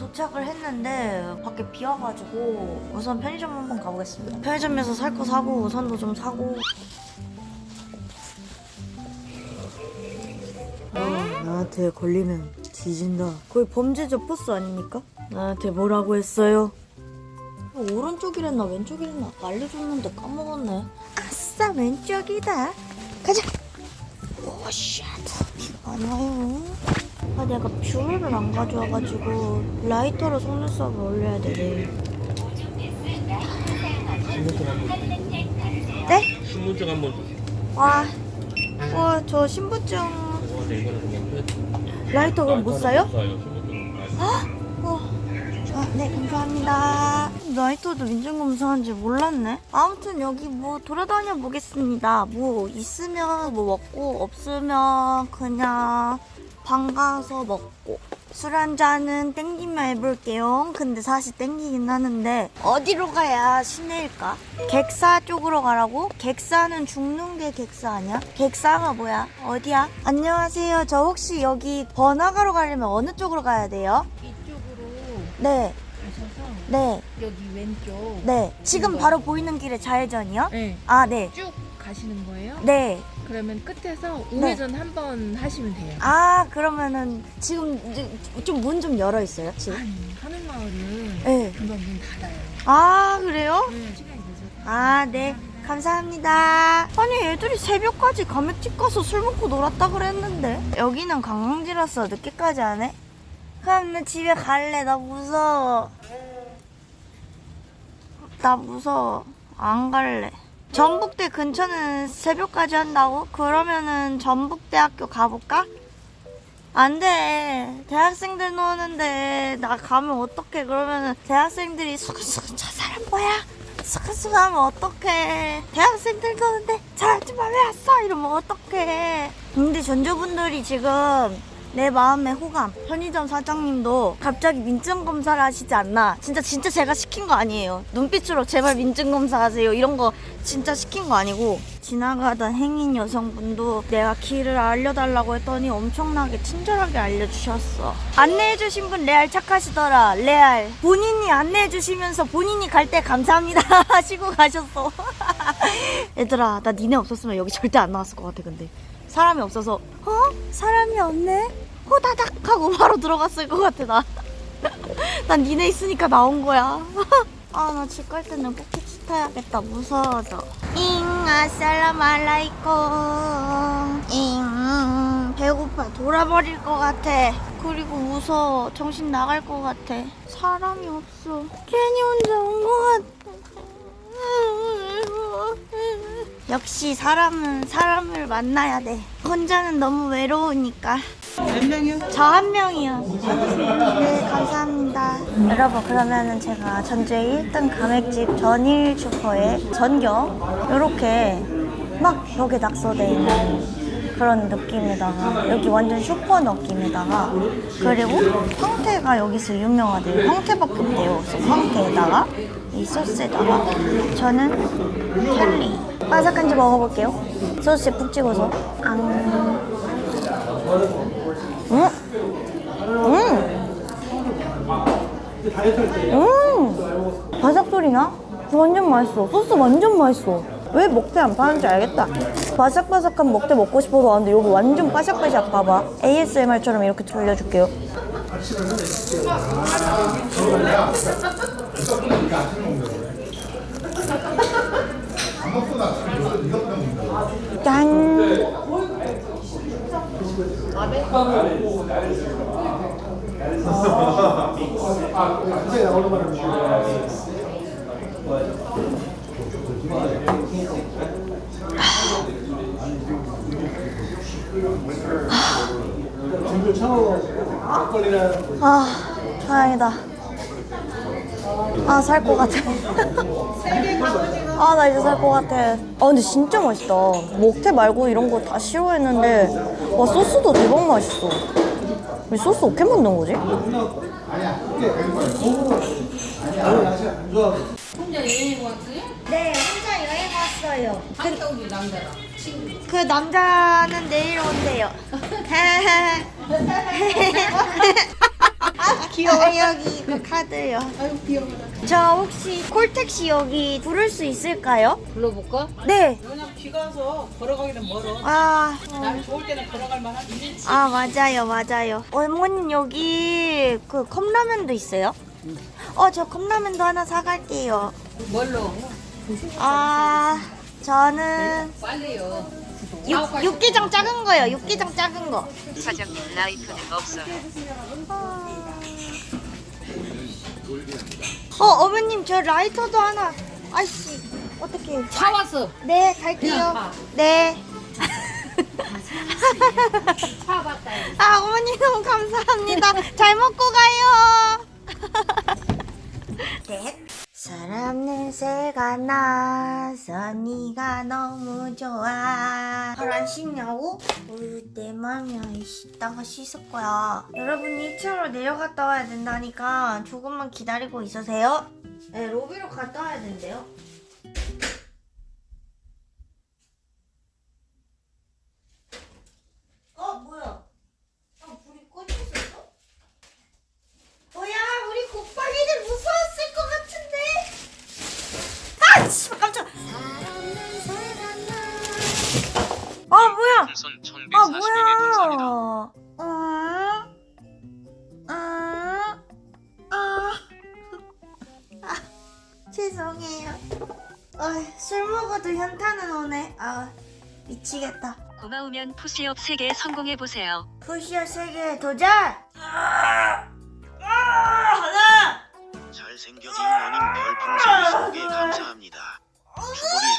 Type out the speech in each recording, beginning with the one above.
도착을 했는데 밖에 비 와가지고 우선 편의점 한번 가보겠습니다. 편의점에서 살 거 사고 우선도 좀 사고. 어, 나한테 걸리면 뒤진다. 거의 범죄자 포스 아닙니까? 나한테 뭐라고 했어요? 오른쪽이랬나 왼쪽이랬나 알려줬는데 까먹었네. 아싸 왼쪽이다. 가자. 안 와요. 아 내가 뷰를 안 가져와가지고 라이터로 속눈썹을 올려야 되네. 신분증 한번 네? 신분증 한번 주세요. 와, 와, 저 신분증 와, 네, 이거는 그냥 끝. 라이터 그럼 못 사요? 못 사요. 신분증은 가야 어. 아, 네, 감사합니다. 라이터도 민증검사한지 몰랐네. 아무튼 여기 뭐 돌아다녀 보겠습니다. 뭐 있으면 뭐 먹고 없으면 그냥 방 가서 먹고 술 한 잔은 땡기면 해볼게요. 근데 사실 땡기긴 하는데 어디로 가야 시내일까? 객사 쪽으로 가라고? 객사는 죽는 게 객사 아니야? 객사가 뭐야? 어디야? 안녕하세요. 저 혹시 여기 번화가로 가려면 어느 쪽으로 가야 돼요? 이쪽으로 네, 가셔서 네, 여기 왼쪽 네. 지금 바로 보이는 길에 좌회전이요? 네, 아, 네. 쭉 가시는 거예요. 네. 그러면 끝에서 우회전 한 번 하시면 돼요. 아, 그러면은 지금 좀 문 좀 열어 있어요, 지금? 아니, 하늘마을은 네. 금방 문 닫아요. 아, 그래요? 네, 시간이 늦어서. 아, 네. 감사합니다. 아니, 애들이 새벽까지 가맥집 가서 술 먹고 놀았다 그랬는데. 여기는 관광지라서 늦게까지 안 해? 그럼 나 집에 갈래. 나 무서워. 나 무서워. 안 갈래. 전북대 근처는 새벽까지 한다고? 그러면은 전북대학교 가볼까? 안 돼. 대학생들 노는데 나 가면 어떡해. 그러면은 대학생들이 수근수근 저 사람 뭐야? 수근수근 하면 어떡해. 대학생들 노는데 저 아줌마 왜 왔어? 이러면 어떡해. 근데 전주분들이 지금 내 마음의 호감. 편의점 사장님도 갑자기 민증 검사를 하시지 않나. 진짜 진짜 제가 시킨 거 아니에요. 눈빛으로 제발 민증 검사하세요. 이런 거 진짜 시킨 거 아니고 지나가던 행인 여성분도 내가 길을 알려달라고 했더니 엄청나게 친절하게 알려주셨어. 안내해주신 분 레알 착하시더라. 레알. 본인이 안내해주시면서 본인이 갈 때 감사합니다 하시고 가셨어. 얘들아 나 니네 없었으면 여기 절대 안 나왔을 것 같아 근데. 사람이 없어서 어? 사람이 없네? 호다닥 하고 바로 들어갔을 것 같아 나. 난 니네 있으니까 나온 거야. 아 나 집 갈 때는 꼭 택시 타야겠다 무서워져. 잉 아살라말라이쿰 잉 배고파 돌아버릴 것 같아. 그리고 무서워 정신 나갈 것 같아. 사람이 없어. 괜히 혼자 온 것 같아. 역시 사람은 사람을 만나야 돼. 혼자는 너무 외로우니까. 몇 명이요? 저 한 명이요. 네, 감사합니다. 여러분, 그러면은 제가 전주의 1등 가맥집 전일 슈퍼의 전경, 요렇게 막 벽에 낙서돼 있는 그런 느낌에다가, 여기 완전 슈퍼 느낌에다가, 그리고 황태가 여기서 유명하대요. 그래서 황태에다가, 이 소스에다가, 저는 켈리. 바삭한지 먹어볼게요. 소스에 푹 찍어서. 앙. 음! 음! 음! 바삭 소리 나? 완전 맛있어. 소스 완전 맛있어. 왜 먹태 안 파는지 알겠다. 바삭바삭한 먹태 먹고 싶어서 왔는데 여기 완전 바삭바삭 봐봐. ASMR처럼 이렇게 돌려줄게요. 짠! 아, 다행이다. 아, 살 것 같아. 아, 나 이제 살 것 같아. 아, 근데 진짜 맛있다. 먹태 말고 이런 거 다 싫어했는데, 와, 소스도 대박 맛있어. 이 소스 어떻게 만든 거지? 네, 혼자 여행 왔어요. 그, 남자랑 그 남자는 내일 온대요. 귀여워. 아, 여기 이거 카드요. 아유 귀여워. 저 혹시 콜택시 여기 부를 수 있을까요? 불러볼까? 네. 그냥 비 가서 걸어가기는 멀어. 아, 날 좋을 때는 걸어갈 만하지. 아 맞아요, 맞아요. 어머님 여기 그 컵라면도 있어요? 어, 저 컵라면도 하나 사갈게요. 뭘로? 아, 저는 빨리요. 육, 육개장 작은 거요. 육개장 작은 거. 사장님 라이터는 없어요. 어, 어머님 저 라이터도 하나. 아이씨, 어떻게? 차 왔어. 네, 갈게요. 네. 차 봤다. 아, 어머니 너무 감사합니다. 잘 먹고 가요. 셋. 사람 냄새가 나서 네가 너무 좋아. 잘안 씻냐고? 우유 내 맘이야. 이따가 씻을 거야. 여러분 2층으로 내려갔다 와야 된다니까 조금만 기다리고 있으세요. 네, 로비로 갔다 와야 된대요. 아, 술 먹어도 현타는 오네. 아, 미치겠다. 고마우면 푸시업 3개 성공해 보세요. 푸시어 세계 도전! 아, 아, 하나! 잘생겨진 원님 별풍선 20개 감사합니다.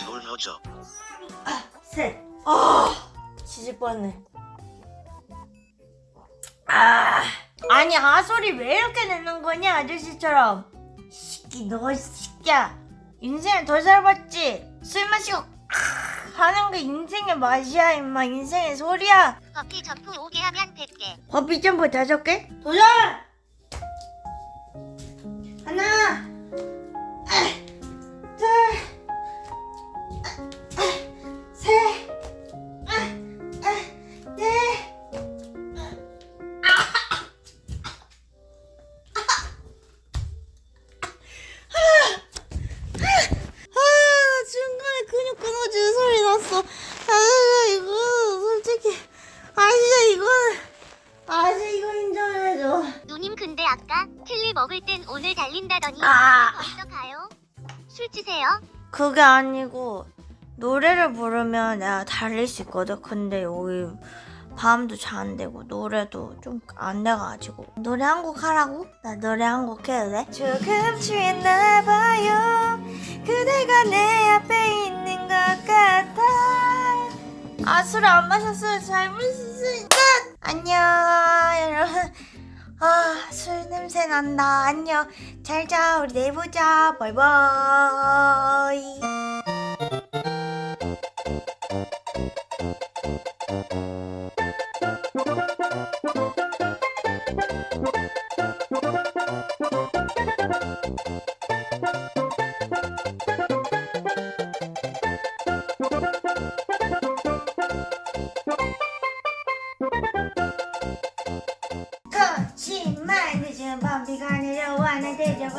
주보리 롤러죠. 셋. 아, 지질 뻔했네. 아, 아니 아소리 왜 이렇게 내는 거냐 아저씨처럼. 시끼 너 시끼야. 인생을 더 살봤지. 술 마시고 하는 게 인생의 맛이야 임마 인생의 소리야. 커피 점프 5개 하면 100개. 커피 점프 다섯 개? 도전! 하나, 아, 달린다더니 아. 가요? 술 치세요? 그게 아니고 노래를 부르면 내가 달릴 수 있거든. 근데 여기 밤도 잘 안 되고 노래도 좀 안 돼가지고 노래 한 곡 하라고? 나 노래 한 곡 해도 돼? 조금 취했나 봐요. 그대가 내 앞에 있는 것 같아. 아술안 마셨어요. 잘못 있으니까 안녕 여러분. 아, 술 냄새 난다. 안녕. 잘 자. 우리 내일 보자. 바이바이. 내려